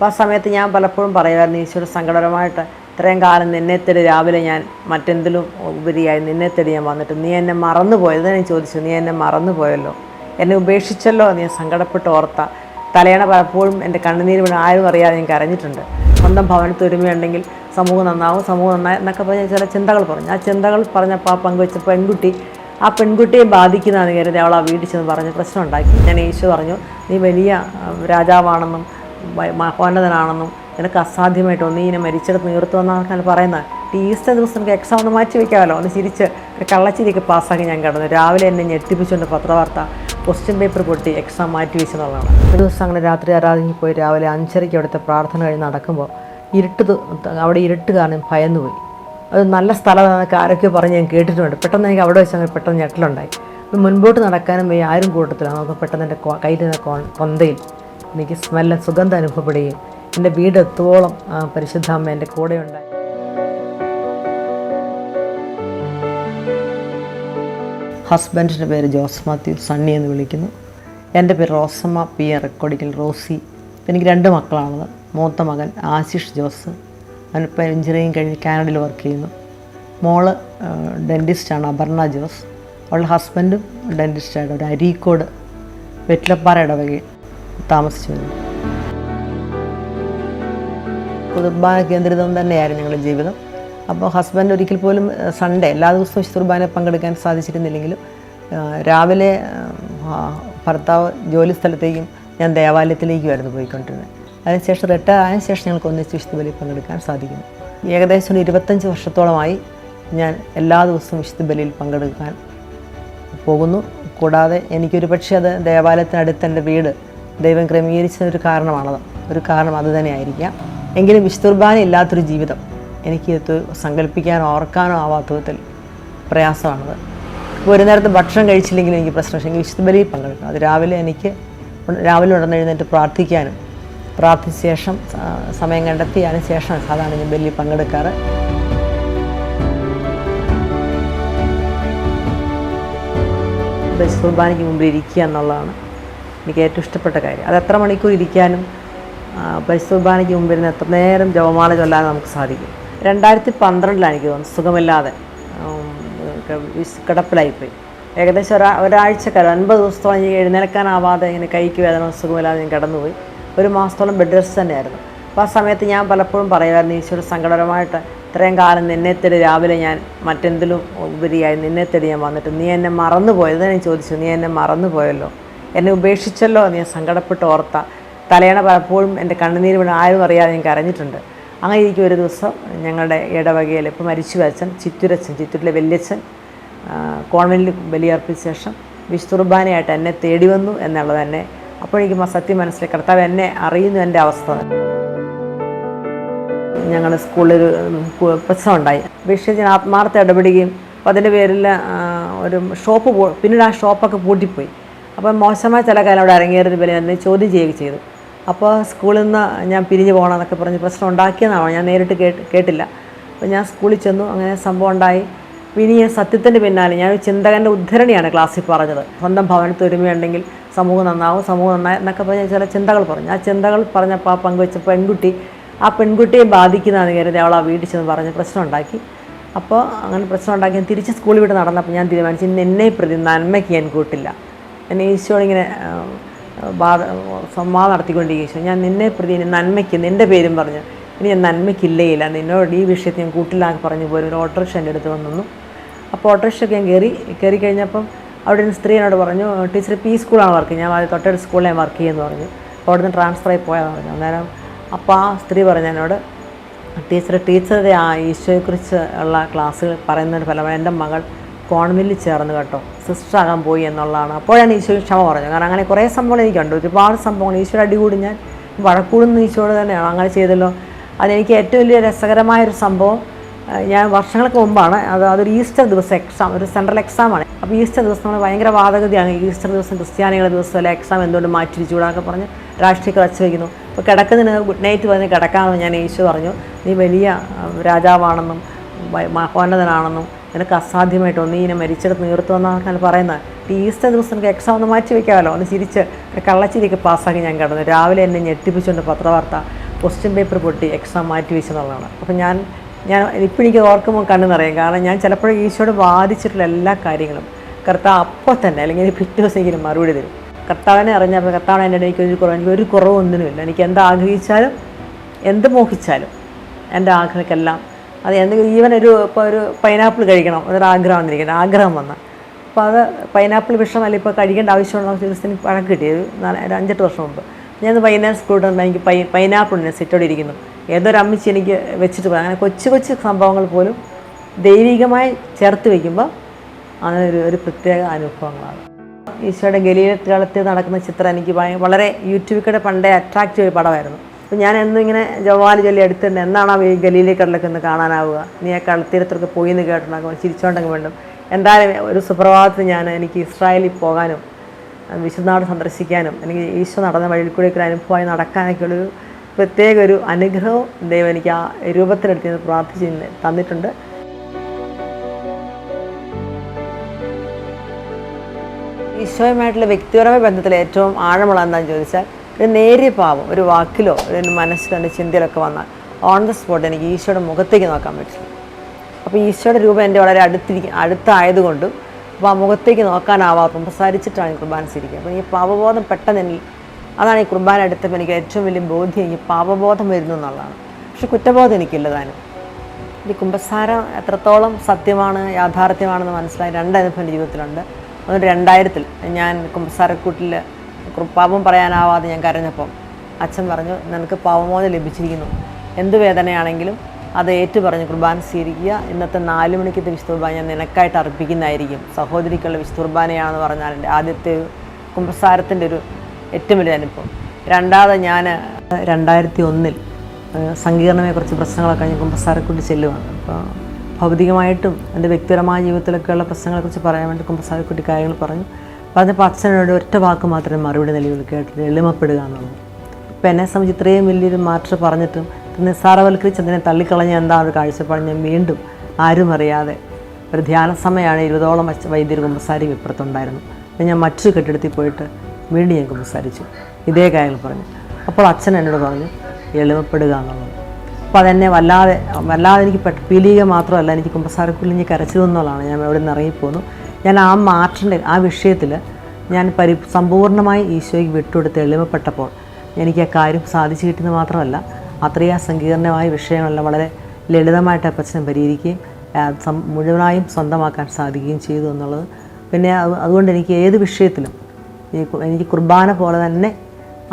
അപ്പോൾ ആ സമയത്ത് ഞാൻ പലപ്പോഴും പറയുമായിരുന്നു ഈശോയുടെ സങ്കടപരമായിട്ട് ഇത്രയും കാലം നിന്നെ തേടി രാവിലെ ഞാൻ മറ്റെന്തിലും ഉപരിയായി നിന്നെ തേടി ഞാൻ വന്നിട്ട് നീ എന്നെ മറന്നുപോയത് ഞാൻ ചോദിച്ചു നീ എന്നെ മറന്നുപോയല്ലോ? എന്നെ ഉപേക്ഷിച്ചല്ലോ? നീ സങ്കടപ്പെട്ട് ഓർത്ത? തലയണ പലപ്പോഴും എന്റെ കണ്ണുനീര് വീണ് ആരും അറിയാതെ ഞാൻ കരഞ്ഞിട്ടുണ്ട്. സ്വന്തം ഭവനത്ത് ഒരുമയുണ്ടെങ്കിൽ സമൂഹം നന്നാവും സമൂഹം നന്നായി എന്നൊക്കെ പറഞ്ഞ ചില ചിന്തകൾ പറഞ്ഞു. ആ ചിന്തകൾ പറഞ്ഞപ്പോൾ ആ പങ്കുവെച്ച പെൺകുട്ടി ആ പെൺകുട്ടിയെ ബാധിക്കുന്നതാണ് കരുതി അവൾ ആ വീട്ടിൽ ചെന്ന് പറഞ്ഞ് പ്രശ്നം ഉണ്ടാക്കി ഞാൻ യേശു പറഞ്ഞു നീ വലിയ രാജാവാണെന്നും മഹോന്നതനാണെന്നും നിനക്ക് അസാധ്യമായിട്ടോ? നീ ഇങ്ങനെ മരിച്ചെടുത്ത് നീർത്തുവെന്നാണ് പറയുന്നത്. ഈ ഈസ്റ്റർ ദിവസം നമുക്ക് എക്സാം ഒന്ന് മാറ്റി വെക്കാമല്ലോ. ഒന്ന് ചിരിച്ച് ഒരു കള്ളച്ചിരിയൊക്കെ പാസ്സാക്കി ഞാൻ കിടന്നു. രാവിലെ എന്നെ ഞെട്ടിപ്പിച്ചുകൊണ്ട് പത്രവാർത്ത ക്വസ്റ്റ്യൻ പേപ്പർ പൊട്ടി എക്സാം മാറ്റി വെച്ചെന്നുള്ളതാണ്. ഒരു ദിവസം അങ്ങനെ രാത്രി ആരാധനയ്ക്ക് പോയി രാവിലെ അഞ്ചരയ്ക്ക് അവിടുത്തെ പ്രാർത്ഥന കഴിഞ്ഞ് നടക്കുമ്പോൾ ഇരുട്ട് അവിടെ ഇരുട്ട് കാരണം ഭയന്നുപോയി. അത് നല്ല സ്ഥലമാണെന്നൊക്കെ ആരൊക്കെ പറഞ്ഞ് ഞാൻ കേട്ടിട്ടുണ്ട്. പെട്ടെന്ന് എനിക്ക് അവിടെ വെച്ച് അങ്ങനെ പെട്ടെന്ന് ഞെട്ടലുണ്ടായി. മുൻപോട്ട് നടക്കാനും ആരും കൂട്ടത്തില്ല. നമുക്ക് പെട്ടെന്ന് എന്റെ കയ്യിൽ നിന്ന് കൊന്തയിൽ എനിക്ക് നല്ല സുഗന്ധം അനുഭവപ്പെടുകയും എന്റെ വീട് എത്തോളം ആ പരിശുദ്ധ അമ്മ എന്റെ കൂടെ ഉണ്ടായി. ഹസ്ബൻഡിന്റെ പേര് ജോസ് മാത്യു സണ്ണി എന്ന് വിളിക്കുന്നു. എന്റെ പേര് റോസമ്മ പി എ റെക്കോർഡിക്കൽ റോസി. എനിക്ക് രണ്ട് മക്കളാണത് മൂത്ത മകൻ ആശിഷ് ജോസ് അവനിപ്പോൾ എഞ്ചിനീയറിങ് കഴിഞ്ഞ് കാനഡയിൽ വർക്ക് ചെയ്യുന്നു. മോൾ ഡെന്റിസ്റ്റാണ് അപർണ ജോസ്. അവളുടെ ഹസ്ബൻഡും ഡെന്റിസ്റ്റായിട്ട് ഒരു അരീക്കോട് വെറ്റിലപ്പാറ ഇടവകയിൽ താമസിച്ചു വരുന്നു കുർബാന കേന്ദ്രിതം തന്നെയായിരുന്നു ഞങ്ങളുടെ ജീവിതം. അപ്പോൾ ഹസ്ബൻഡ് ഒരിക്കൽ പോലും സൺഡേ എല്ലാ ദിവസവും കുർബാന പങ്കെടുക്കാൻ സാധിച്ചിരുന്നില്ലെങ്കിലും രാവിലെ ഭർത്താവ് ജോലി സ്ഥലത്തേക്കും ഞാൻ ദേവാലയത്തിലേക്കുമായിരുന്നു പോയിക്കൊണ്ടിരുന്നത്. അതിനുശേഷം റിട്ടയർ ആയതിനു ശേഷം ഞങ്ങൾക്ക് ഒന്നിച്ച് വിശുദ്ധ ബലി പങ്കെടുക്കാൻ സാധിക്കുന്നു. ഏകദേശം ഒരു ഇരുപത്തഞ്ച് വർഷത്തോളമായി ഞാൻ എല്ലാ ദിവസവും വിശുദ്ധ ബലിയിൽ പങ്കെടുക്കാൻ പോകുന്നു. കൂടാതെ എനിക്കൊരു പക്ഷേ അത് ദേവാലയത്തിനടുത്ത് എന്റെ വീട് ദൈവം ക്രമീകരിച്ച ഒരു കാരണമാണത്. ഒരു കാരണം അത് തന്നെയായിരിക്കാം. എങ്കിലും വിശുദ്ധുർബാന ഇല്ലാത്തൊരു ജീവിതം എനിക്കിത് സങ്കല്പിക്കാനോ ഓർക്കാനോ ആവാത്ത വിധത്തിൽ പ്രയാസമാണത്. ഇപ്പോൾ ഒരു നേരത്തെ ഭക്ഷണം കഴിച്ചില്ലെങ്കിൽ എനിക്ക് പ്രശ്നം പക്ഷേ വിശുദ്ധ പങ്കെടുക്കണം അത് രാവിലെ എനിക്ക് രാവിലെ ഉടനെഴുന്നേറ്റ് പ്രാർത്ഥിക്കാനും പ്രാർത്ഥിച്ച ശേഷം സമയം കണ്ടെത്തി അതിന് ശേഷം സാധാരണ ഞാൻ ബലിയിൽ പങ്കെടുക്കാറ്. ബസ് കുർബാനയ്ക്ക് മുമ്പിൽ ഇരിക്കുക എന്നുള്ളതാണ് എനിക്ക് ഏറ്റവും ഇഷ്ടപ്പെട്ട കാര്യം. അത് എത്ര മണിക്കൂർ ഇരിക്കാനും പരിശുദ്ധാനയ്ക്ക് ഇരുന്ന് എത്ര നേരം ജപമാല ചൊല്ലാൻ നമുക്ക് സാധിക്കും. രണ്ടായിരത്തി പന്ത്രണ്ടിലാണ് എനിക്ക് തോന്നുന്നത്. സുഖമില്ലാതെ കിടപ്പിലായിപ്പോയി. ഏകദേശം ഒരാ ഒരാഴ്ചക്കാലം അൻപത് ദിവസത്തോളം എനിക്ക് എഴുന്നേൽക്കാനാവാതെ ഇങ്ങനെ കൈക്ക് വേദന സുഖമില്ലാതെ ഞാൻ കിടന്നുപോയി. ഒരു മാസത്തോളം ബെഡ് റെസ്റ്റ് തന്നെയായിരുന്നു. അപ്പോൾ ആ സമയത്ത് ഞാൻ പലപ്പോഴും പറയുമായിരുന്നു ഈശോയുടെ സങ്കടപരമായിട്ട് ഇത്രയും കാലം നിന്നെ തേടി രാവിലെ ഞാൻ മറ്റെന്തിലും ഉപരിയായി നിന്നെ തേടി ഞാൻ വന്നിട്ട് നീ എന്നെ മറന്നുപോയത് ഞാൻ ചോദിച്ചു. നീ എന്നെ മറന്നുപോയല്ലോ. എന്നെ ഉപേക്ഷിച്ചല്ലോ എന്ന് ഞാൻ സങ്കടപ്പെട്ട് ഓർത്ത. തലയണ പലപ്പോഴും എന്റെ കണ്ണുനീര് വീണ് ആരും അറിയാതെ ഞാൻ കരഞ്ഞിട്ടുണ്ട്. അങ്ങനെ ഇരിക്കും ഒരു ദിവസം ഞങ്ങളുടെ ഇടവകയിൽ ഇപ്പോൾ മരിച്ചു അച്ഛൻ ചിറ്റൂരച്ഛൻ ചിത്തൂരിലെ വല്യച്ഛൻ കോൺവെന്റിൽ ബലിയർപ്പിച്ച ശേഷം വിശുതുർബാനയായിട്ട് എന്നെ തേടി വന്നു എന്നുള്ളത് തന്നെ അപ്പോഴേക്കും ആ സത്യം മനസ്സിലായി കർത്താവ് എന്നെ അറിയുന്നു എന്റെ അവസ്ഥ. ഞങ്ങളുടെ സ്കൂളിലൊരു പ്രശ്നം ഉണ്ടായി വിഷയത്തിന് ആത്മാർത്ഥ ഇടപെടുകയും അപ്പോൾ അതിന്റെ പേരിൽ ഒരു ഷോപ്പ് പോ പിന്നീട് ആ ഷോപ്പൊക്കെ പൂട്ടിപ്പോയി. അപ്പോൾ മോശമായ ചില കാലം അവിടെ ഇറങ്ങിയതിന് പേര് എന്നെ ചോദ്യം ചെയ്യുകയും ചെയ്തു. അപ്പോൾ സ്കൂളിൽ നിന്ന് ഞാൻ പിരിഞ്ഞു പോകണമെന്നൊക്കെ പറഞ്ഞ് പ്രശ്നം ഉണ്ടാക്കിയെന്നാണോ ഞാൻ നേരിട്ട് കേട്ട് കേട്ടില്ല. അപ്പോൾ ഞാൻ സ്കൂളിൽ ചെന്നു. അങ്ങനെ സംഭവം ഉണ്ടായി. ഇനി ഞാൻ സത്യത്തിന്റെ പിന്നാലെ ഞാൻ ഒരു ചിന്തകന്റെ ഉദ്ധരണിയാണ് ക്ലാസ്സിൽ പറഞ്ഞത്. സ്വന്തം ഭവനത്തിൽ ഒരുമയുണ്ടെങ്കിൽ സമൂഹം നന്നാവും സമൂഹം നന്നായി എന്നൊക്കെ പറഞ്ഞ ചില ചിന്തകൾ പറഞ്ഞു. ആ ചിന്തകൾ പറഞ്ഞപ്പോൾ ആ പങ്കുവെച്ച പെൺകുട്ടി ആ പെൺകുട്ടിയെ ബാധിക്കുന്നതാണ് കരുതി അവൾ ആ വീട്ടിൽ ചെന്ന് പറഞ്ഞ് പ്രശ്നം ഉണ്ടാക്കി. അപ്പോൾ അങ്ങനെ പ്രശ്നം ഉണ്ടാക്കി തിരിച്ച് സ്കൂളിൽ വിട്ട് നടന്നപ്പോൾ ഞാൻ തീരുമാനിച്ചു ഇന്ന് എന്നെ പ്രതി നന്മയ്ക്ക് ഞാൻ കൂട്ടില്ല. എന്നെ ഈശോട് ഇങ്ങനെ ബാധ സംവാദം നടത്തിക്കൊണ്ടിരിക്കും ഈശോ ഞാൻ നിന്നെ പ്രതി നന്മയ്ക്ക് നിന്റെ പേരും പറഞ്ഞു. ഇനി ഞാൻ നന്മയ്ക്കില്ലേയില്ല. നിന്നോട് ഈ വിഷയത്തിൽ ഞാൻ കൂട്ടിലാക്കി പറഞ്ഞു പോലും ഒരു ഓട്ടോറിക്ഷ എന്റെ അടുത്ത് വന്നു. അപ്പോൾ ഓട്ടോറിക്ഷയ്ക്ക് ഞാൻ കയറി കയറി കഴിഞ്ഞപ്പം അവിടെ ഒരു സ്ത്രീ എന്നോട് പറഞ്ഞു ടീച്ചർ പി സ്കൂളാണ് വർക്ക് ഞാൻ തൊട്ടടുത്ത സ്കൂളിൽ വർക്ക് ചെയ്യുമെന്ന് പറഞ്ഞു. അപ്പോൾ അവിടെ നിന്ന് ട്രാൻസ്ഫർ ആയി പോയാന്ന് പറഞ്ഞു. അന്നേരം അപ്പോൾ ആ സ്ത്രീ പറഞ്ഞു എന്നോട് ടീച്ചർ ടീച്ചറുടെ ആ ഈശോയെക്കുറിച്ച് ഉള്ള ക്ലാസ്സുകൾ പറയുന്നതിന് ഫലമായി എന്റെ മകൾ കോൺവെന്റിൽ ചേർന്ന് കേട്ടോ. സിസ്റ്റർ ആകാൻ പോയി എന്നുള്ളതാണ്. അപ്പോഴാണ് ഈശോ ക്ഷമ പറഞ്ഞു കാരണം അങ്ങനെ കുറേ സംഭവങ്ങൾ കണ്ടു. ഒരുപാട് സംഭവങ്ങൾ. ഈശോയുടെ അടികൂടി ഞാൻ വഴക്കൂടുന്ന ഈശോയോട് തന്നെയാണ് അങ്ങനെ ചെയ്തല്ലോ. അതെനിക്ക് ഏറ്റവും വലിയ രസകരമായൊരു സംഭവം ഞാൻ വർഷങ്ങൾക്ക് മുമ്പാണ്. അത് അതൊരു ഈസ്റ്റർ ദിവസം എക്സാം ഒരു സെൻട്രൽ എക്സാമാണ് അപ്പോൾ ഈസ്റ്റർ ദിവസം നമ്മൾ ഭയങ്കര വാദഗതിയാണ്. ഈസ്റ്റർ ദിവസം ക്രിസ്ത്യാനികളുടെ ദിവസമല്ല എക്സാം എന്തുകൊണ്ട് മാറ്റിരിച്ചുകൂടാന്നൊക്കെ പറഞ്ഞ് രാഷ്ട്രീയ വച്ച് വയ്ക്കുന്നു അപ്പോൾ കിടക്കുന്നതിന് ഗുഡ് നൈറ്റ് പറഞ്ഞ് കിടക്കാമെന്ന് ഞാൻ ഈശോ പറഞ്ഞു. നീ വലിയ രാജാവാണെന്നും മഹോന്നതനാണെന്നും നിനക്ക് അസാധ്യമായിട്ട് ഒന്ന് ഇങ്ങനെ മരിച്ചെടുത്ത് നീർത്തുവെന്നാണ് പറയുന്നത്. ഈ ഈസ്റ്റർ ദിവസം എനിക്ക് എക്സാം ഒന്ന് മാറ്റി വെക്കാമല്ലോ. ഒന്ന് ചിരിച്ച്. കള്ളച്ചിരിക്ക് പാസ്സാക്കി ഞാൻ കിടന്നു. രാവിലെ എന്നെ ഞെട്ടിപ്പിച്ചുകൊണ്ട് പത്രവാർത്ത ക്വസ്റ്റ്യൻ പേപ്പർ പൊട്ടി എക്സാം മാറ്റി വെച്ചെന്നുള്ളതാണ് അപ്പം ഞാൻ ഞാൻ ഇപ്പം എനിക്ക് ഓർക്കുമ്പോൾ കണ്ണു നിറയും കാരണം ഞാൻ ചിലപ്പോഴും ഈശോയോട് വാദിച്ചിട്ടുള്ള എല്ലാ കാര്യങ്ങളും കർത്താവ് അപ്പോൾ തന്നെ അല്ലെങ്കിൽ പിറ്റേ ദിവസം മറുപടി തരും. കർത്താവിനെ അറിഞ്ഞപ്പോൾ കർത്താവിനെ എന്റെ എനിക്ക് ഒരു കുറവ് എനിക്ക് ഒരു കുറവൊന്നിനുമില്ല. എനിക്ക് എന്താഗ്രഹിച്ചാലും എന്ത് മോഹിച്ചാലും എന്റെ ആഗ്രഹക്കെല്ലാം അത് എന്തെങ്കിലും ഈവൻ ഒരു ഇപ്പോൾ ഒരു പൈനാപ്പിൾ കഴിക്കണം ഒരാഗ്രഹം വന്നിരിക്കുന്നത് ആഗ്രഹം വന്ന. അപ്പോൾ അത് പൈനാപ്പിൾ വിഷം അല്ല ഇപ്പോൾ കഴിക്കേണ്ട ആവശ്യമുള്ള ചികിത്സത്തിന് പഴം കിട്ടിയത് ഒരു അഞ്ചെട്ട് വർഷം മുമ്പ്. ഞാൻ വൈകുന്നേരം സ്കൂളിൽ നിന്ന് എനിക്ക് പൈ പൈനാപ്പിളിന് സിറ്റോടെ ഇരിക്കുന്നു. ഏതൊരു അമ്മിച്ച് എനിക്ക് വെച്ചിട്ട് പോകാം അങ്ങനെ കൊച്ചു കൊച്ചു സംഭവങ്ങൾ പോലും ദൈവികമായി ചേർത്ത് വയ്ക്കുമ്പോൾ അതൊരു ഒരു പ്രത്യേക അനുഭവങ്ങളാണ്. ഈശോയുടെ ഗലീലത്തിൽ നടക്കുന്ന ചിത്രം എനിക്ക് വളരെ യൂട്യൂബിൽ കൂടെ പണ്ടേ അട്രാക്റ്റീവ് പടമായിരുന്നു. അപ്പോൾ ഞാൻ എന്നും ഇങ്ങനെ ജവാലി ചൊല്ലി അടുത്തുണ്ട് എന്നാണ് ഈ ഗലീലി കടലൊക്കെ കാണാനാവുക? നീ ആ കളത്തീരത്തൊക്കെ പോയി എന്ന് കേട്ടിട്ടുണ്ടാകും. ചിരിച്ചോണ്ടെങ്കിൽ വേണ്ടും എന്തായാലും ഒരു സുപ്രഭാതത്തിൽ ഞാൻ എനിക്ക് ഇസ്രായേലിൽ പോകാനും വിശുദ്ധനാട് സന്ദർശിക്കാനും എനിക്ക് ഈശോ നടന്ന വഴിയിൽ കൂടെ ഒരു അനുഭവമായി നടക്കാനൊക്കെ ഉള്ളൊരു പ്രത്യേക ഒരു അനുഗ്രഹവും ദൈവം എനിക്ക് ആ രൂപത്തിലെടുത്ത് പ്രാർത്ഥിച്ച് തന്നിട്ടുണ്ട്. ഈശോയുമായിട്ടുള്ള വ്യക്തിപരമായ ബന്ധത്തിൽ ഏറ്റവും ആഴമുള്ള എന്താണെന്ന് ചോദിച്ചാൽ ഒരു നേരിയ പാവം ഒരു വാക്കിലോ ഒരു മനസ്സിലോ എന്റെ ചിന്തയിലൊക്കെ വന്നാൽ ഓൺ ദ സ്പോട്ട് എനിക്ക് ഈശോയുടെ മുഖത്തേക്ക് നോക്കാൻ പറ്റില്ല അപ്പോൾ ഈശോയുടെ രൂപം എന്റെ വളരെ അടുത്തിരിക്കും അടുത്തായതുകൊണ്ടും അപ്പോൾ ആ മുഖത്തേക്ക് നോക്കാനാവാത്തപ്പം സംസാരിച്ചിട്ടാണ് കുർബാന സ്വീകരിക്കുക അപ്പോൾ ഈ പാപബോധം പെട്ടെന്ന് എനിക്ക് അതാണ് ഈ കുർബാന എടുത്തപ്പോൾ എനിക്ക് ഏറ്റവും വലിയ ബോധ്യം എനിക്ക് പാപബോധം വരുന്നു എന്നുള്ളതാണ്. പക്ഷെ കുറ്റബോധം എനിക്കില്ല താനും ഈ കുംഭസാരം എത്രത്തോളം സത്യമാണ് യാഥാർത്ഥ്യമാണെന്ന് മനസ്സിലായി. രണ്ട് എന്റെ ജീവിതത്തിലുണ്ട്. ഒന്ന് രണ്ടായിരത്തിൽ ഞാൻ കുംഭസാരക്കൂട്ടിൽ പാപം പറയാനാവാതെ ഞാൻ കരഞ്ഞപ്പം അച്ഛൻ പറഞ്ഞു നിനക്ക് പാപമോചനം ലഭിച്ചിരിക്കുന്നു. എന്ത് വേദനയാണെങ്കിലും അത് ഏറ്റു പറഞ്ഞു കുർബാന സ്വീകരിക്കുക. ഇന്നത്തെ നാല് മണിക്കത്തെ വിശുദ്ധ കുർബാന ഞാൻ നിനക്കായിട്ട് അർപ്പിക്കുന്നതായിരിക്കും. സഹോദരിക്കുള്ള വിശുദ്ധ കുർബാനയാണെന്ന് പറഞ്ഞാൽ എന്റെ ആദ്യത്തെ കുംഭസാരത്തിന്റെ ഒരു ഏറ്റവും വലിയ അനുഭവം. രണ്ടാമത് ഞാൻ രണ്ടായിരത്തി ഒന്നിൽ സങ്കീർണമായ കുറച്ച് പ്രശ്നങ്ങളൊക്കെ ഞാൻ കുംഭസാരക്കൂട്ടി ചെല്ലുവാണ്. അപ്പോൾ ഭൗതികമായിട്ടും എന്റെ വ്യക്തിപരമായ ജീവിതത്തിലൊക്കെയുള്ള പ്രശ്നങ്ങളെക്കുറിച്ച് പറയാൻ വേണ്ടി കുമ്പസാരക്കുട്ടി കാര്യങ്ങൾ പറഞ്ഞു. പറഞ്ഞപ്പോൾ അച്ഛനോട് ഒറ്റ വാക്ക് മാത്രമേ മറുപടി നൽകി കേട്ടിട്ട് എളിമപ്പെടുക എന്നുള്ളത്. ഇപ്പം എന്നെ സംബന്ധിച്ച് ഇത്രയും വലിയൊരു മാറ്റർ പറഞ്ഞിട്ടും നിസ്സാരവൽക്കരിച്ച് അതിനെ തള്ളിക്കളഞ്ഞ എന്താ ഒരു കാഴ്ചപ്പാട് ഞാൻ വീണ്ടും ആരും അറിയാതെ ഒരു ധ്യാന സമയമാണ് ഇരുപതോളം വൈദ്യർ കുമ്പസാരി ഇപ്പുറത്തുണ്ടായിരുന്നു അപ്പം ഞാൻ മറ്റൊരു കെട്ടിടത്തിൽ പോയിട്ട് വീണ്ടും ഞാൻ കുമ്പസാരിച്ചു. ഇതേ കാര്യങ്ങൾ പറഞ്ഞു. അപ്പോൾ അച്ഛൻ എന്നോട് പറഞ്ഞു എളിമപ്പെടുക എന്നുള്ളത്. അപ്പോൾ അതെന്നെ വല്ലാതെ വല്ലാതെ എനിക്ക് ചെയ്യുക മാത്രമല്ല എനിക്ക് കുമ്പസാരക്കുള്ളിൽ എനിക്ക് കരച്ചു എന്നുള്ളതാണ് ഞാൻ എവിടെ നിന്ന് ഇറങ്ങിപ്പോന്നു. ഞാൻ ആ മാർച്ചിന്റെ ആ വിഷയത്തിൽ ഞാൻ പരി സമ്പൂർണമായി ഈശോയ്ക്ക് വിട്ടുകൊടുത്ത് എളിമപ്പെട്ടപ്പോൾ എനിക്ക് ആ കാര്യം സാധിച്ചു കിട്ടുന്നത് മാത്രമല്ല അത്രയും സങ്കീർണമായ വിഷയങ്ങളെല്ലാം വളരെ ലളിതമായിട്ട് അപ്പച്ചനെ പരിഹരിക്കുകയും മുഴുവനായും സ്വന്തമാക്കാൻ സാധിക്കുകയും ചെയ്തു എന്നുള്ളത്. പിന്നെ അതുകൊണ്ട് എനിക്ക് ഏത് വിഷയത്തിലും എനിക്ക് കുർബാന പോലെ തന്നെ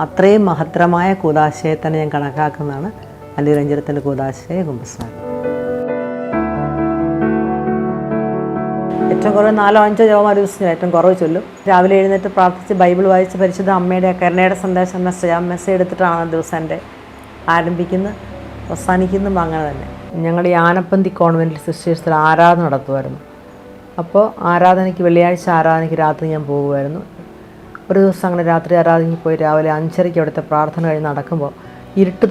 അത്രയും മഹത്തരമായ കൂതാശയെ തന്നെ ഞാൻ കണക്കാക്കുന്നതാണ്. അല്ലിരഞ്ജനത്തിന്റെ കൂതാശയെ കുമ്പസാരം. ഏറ്റവും കുറവ് നാലോ അഞ്ചോ ജപമാ ദിവസം ഏറ്റവും കുറവ് ചൊല്ലും. രാവിലെ എഴുന്നേറ്റ് പ്രാർത്ഥിച്ച് ബൈബിൾ വായിച്ച് പരിശുദ്ധ അമ്മയുടെ കരുണയുടെ സന്ദേശം മെസ്സേജ് ആ മെസ്സേജ് എടുത്തിട്ടാണ് ദിവസം എന്റെ ആരംഭിക്കുന്നത്. അവസാനിക്കുന്നതും അങ്ങനെ തന്നെ. ഞങ്ങളുടെ ഈ ആനപ്പന്തി കോൺവെന്റിൽ സിസ്റ്റേഴ്സിൽ ആരാധന നടത്തുമായിരുന്നു. അപ്പോൾ ആരാധനയ്ക്ക് വെള്ളിയാഴ്ച ആരാധനയ്ക്ക് രാത്രി ഞാൻ പോകുമായിരുന്നു. ഒരു ദിവസം അങ്ങനെ രാത്രി ആരാധനയ്ക്ക് പോയി രാവിലെ അഞ്ചരയ്ക്ക് അവിടുത്തെ പ്രാർത്ഥന കഴിഞ്ഞ് നടക്കുമ്പോൾ ഇരുട്ട്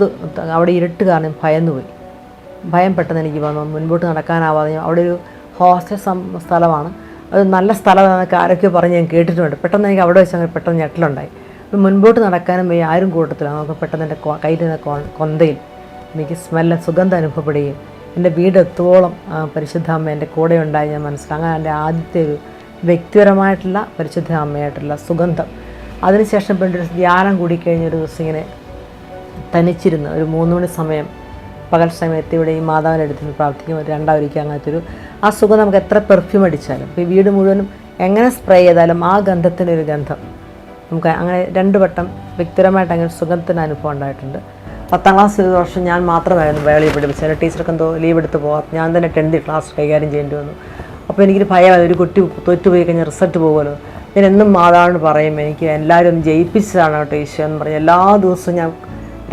അവിടെ ഇരുട്ട് കാരണം ഭയന്നുപോയി. ഭയം പെട്ടെന്ന് എനിക്ക് വന്നു. മുൻപോട്ട് നടക്കാനാവാതെ അവിടെ ഒരു ഹോസ്റ്റൽ സ്ഥലമാണ്. അത് നല്ല സ്ഥലമാണെന്നൊക്കെ ആരൊക്കെ പറഞ്ഞ് ഞാൻ കേട്ടിട്ടുണ്ട്. പെട്ടെന്ന് എനിക്ക് അവിടെ വെച്ച് അങ്ങനെ പെട്ടെന്ന് ഞെട്ടലുണ്ടായി. മുൻപോട്ട് നടക്കാനും വയ്യ ആരും കൂട്ടത്തില്ല. നമുക്ക് പെട്ടെന്ന് എന്റെ കയ്യിൽ നിന്ന് കൊന്തയിൽ എനിക്ക് സ്മെല്ല സുഗന്ധം അനുഭവപ്പെടുകയും എന്റെ വീടെത്തോളം പരിശുദ്ധ അമ്മ എന്റെ കൂടെ ഉണ്ടായി ഞാൻ മനസ്സിലാക്കി അങ്ങനെ എന്റെ ആദ്യത്തെ ഒരു വ്യക്തിപരമായിട്ടുള്ള പരിശുദ്ധ അമ്മയായിട്ടുള്ള സുഗന്ധം. അതിനുശേഷം പിന്നെ ഒരു ധ്യാനം കൂടിക്കഴിഞ്ഞ ഒരു ദിവസം ഇങ്ങനെ തനിച്ചിരുന്ന് ഒരു മൂന്ന് മണി സമയം പകൽ സമയത്ത് ഇവിടെ ഈ മാതാവിന്റെ അടുത്ത് പ്രാർത്ഥിക്കും. രണ്ടാവരിക്കും അങ്ങനത്തെ ഒരു ആ സുഖം നമുക്ക് എത്ര പെർഫ്യൂം അടിച്ചാലും. ഈ വീട് മുഴുവനും എങ്ങനെ സ്പ്രേ ചെയ്താലും ആ ഗന്ധത്തിനൊരു ഗന്ധം. നമുക്ക് അങ്ങനെ രണ്ട് വട്ടം വ്യക്തിപരമായിട്ട് അങ്ങനെ സുഖത്തിന് അനുഭവം ഉണ്ടായിട്ടുണ്ട്. പത്താം ക്ലാസ് ഒരു വർഷം ഞാൻ മാത്രമായിരുന്നു വേളയിൽ പഠിപ്പിച്ചത്. എന്റെ ടീച്ചർക്ക് എന്തോ ലീവ് എടുത്ത് പോകാം ഞാൻ തന്നെ ടെൻത്ത് ക്ലാസ് കൈകാര്യം ചെയ്യേണ്ടി വന്നു. അപ്പോൾ എനിക്കൊരു ഭയമായി ഒരു കുട്ടി തോറ്റുപോയി കഴിഞ്ഞാൽ റിസൾട്ട് പോകുമല്ലോ. ഞാൻ എന്നും മാതാവിന് പറയും എനിക്ക് എല്ലാവരും ജയിപ്പിച്ചതാണ് കേട്ടോ ഈശോ എന്ന് പറഞ്ഞ് എല്ലാ ദിവസവും ഞാൻ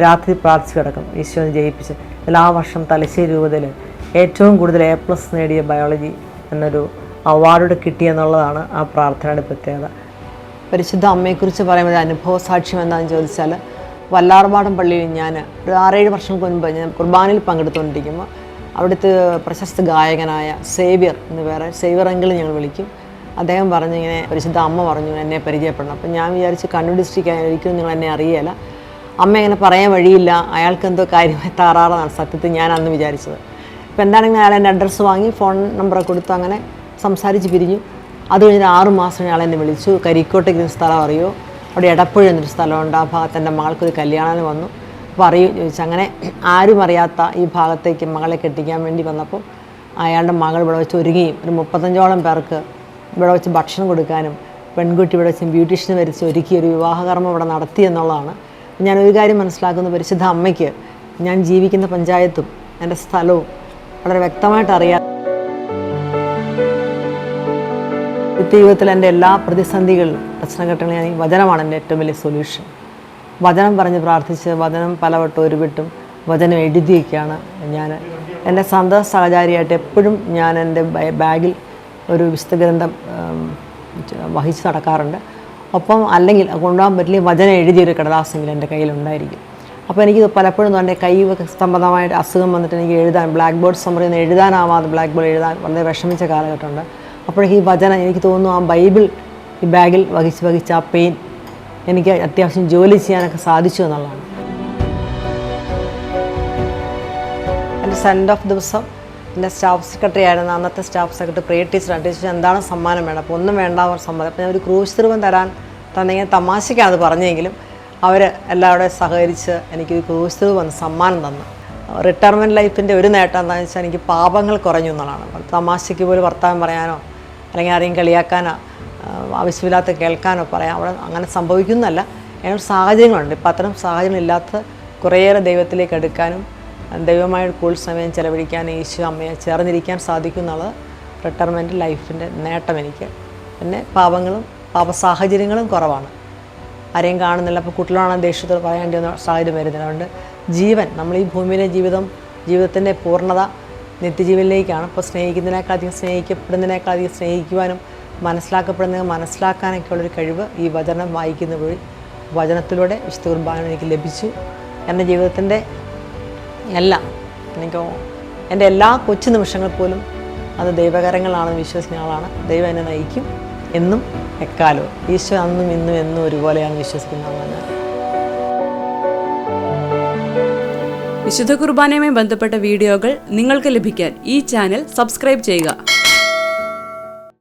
രാത്രി പ്രാർത്ഥിച്ച് കിടക്കും. ഈശോ ഒന്ന് ജയിപ്പിച്ച്. എല്ലാ വർഷം തലശ്ശേരി രൂപതയിൽ ഏറ്റവും കൂടുതൽ എ പ്ലസ് നേടിയ ബയോളജി എന്നൊരു അവാർഡ് കിട്ടിയെന്നുള്ളതാണ് ആ പ്രാർത്ഥനയുടെ പ്രത്യേകത. പരിശുദ്ധ അമ്മയെക്കുറിച്ച് പറയുമ്പോൾ അനുഭവ സാക്ഷ്യം എന്താണെന്ന് ചോദിച്ചാൽ വല്ലാർപാടം പള്ളിയിൽ ഞാൻ ഒരു ആറേഴ് വർഷങ്ങൾക്ക് മുൻപ് ഞാൻ കുർബാനയിൽ പങ്കെടുത്തുകൊണ്ടിരിക്കുമ്പോൾ അവിടുത്തെ പ്രശസ്ത ഗായകനായ സേവ്യർ എന്ന് പേരെ സേവ്യർ ഞങ്ങൾ വിളിക്കും. അദ്ദേഹം പറഞ്ഞു ഇങ്ങനെ പരിശുദ്ധ അമ്മ പറഞ്ഞു എന്നെ പരിചയപ്പെടണം. അപ്പം ഞാൻ വിചാരിച്ച് കണ്ണൂർ ഡിസ്ട്രിക്റ്റ് ആയിരിക്കും നിങ്ങൾ എന്നെ അറിയില്ല അമ്മ അങ്ങനെ പറയാൻ വഴിയില്ല. അയാൾക്ക് എന്തോ കാര്യമായി താറാറാണ് സത്യത്തിൽ ഞാൻ അന്ന് വിചാരിച്ചത്. ഇപ്പം എന്താണെങ്കിലും അയാൾ എന്റെ അഡ്രസ്സ് വാങ്ങി ഫോൺ നമ്പറൊക്കെ കൊടുത്തു അങ്ങനെ സംസാരിച്ച് പിരിഞ്ഞു. അത് കഴിഞ്ഞ് ആറ് മാസം അയാൾ എന്നെ വിളിച്ചു. കരിക്കോട്ടേക്ക് സ്ഥലം അറിയോ? അവിടെ എടപ്പുഴ എന്നൊരു സ്ഥലമുണ്ട്. ആ ഭാഗത്ത് എന്റെ മകൾക്കൊരു കല്യാണം വന്നു. അപ്പോൾ അറിയൂ ചോദിച്ചു അങ്ങനെ ആരും അറിയാത്ത ഈ ഭാഗത്തേക്ക് മകളെ കെട്ടിക്കാൻ വേണ്ടി വന്നപ്പോൾ അയാളുടെ മകൾ ഇവിടെ വെച്ച് ഒരുങ്ങുകയും ഒരു മുപ്പത്തഞ്ചോളം പേർക്ക് ഇവിടെ വെച്ച് ഭക്ഷണം കൊടുക്കാനും പെൺകുട്ടി ഇവിടെ വെച്ച് ബ്യൂട്ടീഷ്യനെ വരച്ച് ഒരുക്കി ഒരു വിവാഹകർമ്മം ഇവിടെ നടത്തി എന്നുള്ളതാണ് ഞാൻ ഒരു കാര്യം മനസ്സിലാക്കുന്ന പരിശുദ്ധ അമ്മയ്ക്ക്. ഞാൻ ജീവിക്കുന്ന പഞ്ചായത്തും എന്റെ സ്ഥലവും വളരെ വ്യക്തമായിട്ട് അറിയാം. ജീവിതത്തിൽ എന്റെ എല്ലാ പ്രതിസന്ധികളിലും പ്രശ്നഘട്ടങ്ങളും ഞാൻ ഈ വചനമാണ് എന്റെ ഏറ്റവും വലിയ സൊല്യൂഷൻ വചനം പറഞ്ഞ് പ്രാർത്ഥിച്ച് വചനം പലവട്ടം ഒരുവിട്ടും വചനം എഴുതിയൊക്കെയാണ് ഞാൻ എന്റെ സന്തോഷ സഹചാരിയായിട്ട് എപ്പോഴും ഞാൻ എന്റെ ബാഗിൽ ഒരു വിശുദ്ധ ഗ്രന്ഥം വഹിച്ച് നടക്കാറുണ്ട്. ഒപ്പം അല്ലെങ്കിൽ കൊണ്ടുപോകാൻ പറ്റില്ല വചനം എഴുതിയൊരു കടലാസെങ്കിലും എന്റെ കയ്യിലുണ്ടായിരിക്കും. അപ്പോൾ എനിക്ക് പലപ്പോഴും എന്റെ കൈ സംബന്ധമായിട്ട് അസുഖം വന്നിട്ട് എനിക്ക് എഴുതാൻ ബ്ലാക്ക് ബോർഡ് സമറിൽ നിന്ന് എഴുതാനാവാതെ ബ്ലാക്ക് ബോർഡ് എഴുതാൻ വളരെ വിഷമിച്ച കാലഘട്ടമുണ്ട്. അപ്പോഴേക്ക് ഈ വചനം എനിക്ക് തോന്നുന്നു ആ ബൈബിൾ ഈ ബാഗിൽ വഹിച്ച് വഹിച്ച് ആ പെയിൻ എനിക്ക് അത്യാവശ്യം ജോലി ചെയ്യാനൊക്കെ സാധിച്ചു എന്നുള്ളതാണ്. എന്റെ സെൻഡ് ഓഫ് ദിവസം എന്റെ സ്റ്റാഫ് സെക്രട്ടറി ആയിരുന്നു അന്നത്തെ staff secretary Priya teacher teacher എന്താണ് സമ്മാനം വേണം അപ്പോൾ ഒന്നും വേണ്ട അവർ സമ്മതം. അപ്പോൾ ഞാൻ ഒരു ക്രൂശ് ധ്രുവം തരാൻ തന്നെ ഇങ്ങനെ തമാശയ്ക്കാണ് അത് പറഞ്ഞെങ്കിലും അവർ എല്ലാവരും സഹകരിച്ച് എനിക്കൊരു ക്രൂശ് ധ്രുവം സമ്മാനം തന്നു. റിട്ടയർമെന്റ് ലൈഫിന്റെ ഒരു നേട്ടം എന്താണെന്ന് വെച്ചാൽ എനിക്ക് പാപങ്ങൾ കുറഞ്ഞു എന്നുള്ളതാണ്. തമാശയ്ക്ക് പോലും വർത്താനം പറയാനോ അല്ലെങ്കിൽ ആരെയും കളിയാക്കാനോ ആവശ്യമില്ലാത്ത കേൾക്കാനോ പറയാം അവിടെ അങ്ങനെ സംഭവിക്കുന്നതല്ല. അതിനൊരു സാഹചര്യങ്ങളുണ്ട്. ഇപ്പം അത്തരം സാഹചര്യം ഇല്ലാത്ത കുറേയേറെ ദൈവത്തിലേക്ക് എടുക്കാനും ദൈവമായ കൂടുതൽ സമയം ചെലവഴിക്കാൻ യേശു അമ്മയെ ചേർന്നിരിക്കാൻ സാധിക്കും എന്നുള്ളത് റിട്ടയർമെന്റ് ലൈഫിന്റെ നേട്ടം എനിക്ക്. പിന്നെ പാപങ്ങളും പാപ സാഹചര്യങ്ങളും കുറവാണ്. ആരെയും കാണുന്നില്ല അപ്പോൾ കുട്ടികളാണ് ദേഷ്യത്തിൽ പറയേണ്ടി വന്ന സാഹചര്യം വരുന്നില്ല അതുകൊണ്ട് ജീവൻ നമ്മൾ ഈ ഭൂമിയിലെ ജീവിതം ജീവിതത്തിന്റെ പൂർണത നിത്യജീവനിലേക്കാണ്. അപ്പോൾ സ്നേഹിക്കപ്പെടുന്നതിനേക്കാൾ അധികം സ്നേഹിക്കുവാനും മനസ്സിലാക്കപ്പെടുന്നത് മനസ്സിലാക്കാനൊക്കെ ഉള്ളൊരു കഴിവ് ഈ വചനം വായിക്കുന്ന വഴി വചനത്തിലൂടെ വിശുദ്ധ കുർബാന എനിക്ക് ലഭിച്ചു. എന്റെ ജീവിതത്തിന്റെ എല്ലാം എനിക്ക് എന്റെ എല്ലാ കൊച്ചു നിമിഷങ്ങൾ പോലും അത് ദൈവകരങ്ങളാണെന്ന് വിശ്വസിക്കുന്ന ആളാണ്. ദൈവം എന്നെ നയിക്കും എന്നും എക്കാലവും. ഈശോ അന്നും ഇന്നും എന്നും ഒരുപോലെയാണ് വിശ്വസിക്കുന്ന ആളാണ് വിശുദ്ധ കുർബാനയുമായി ബന്ധപ്പെട്ട വീഡിയോകൾ നിങ്ങൾക്ക് ലഭിക്കാൻ ഈ ചാനൽ സബ്സ്ക്രൈബ് ചെയ്യുക.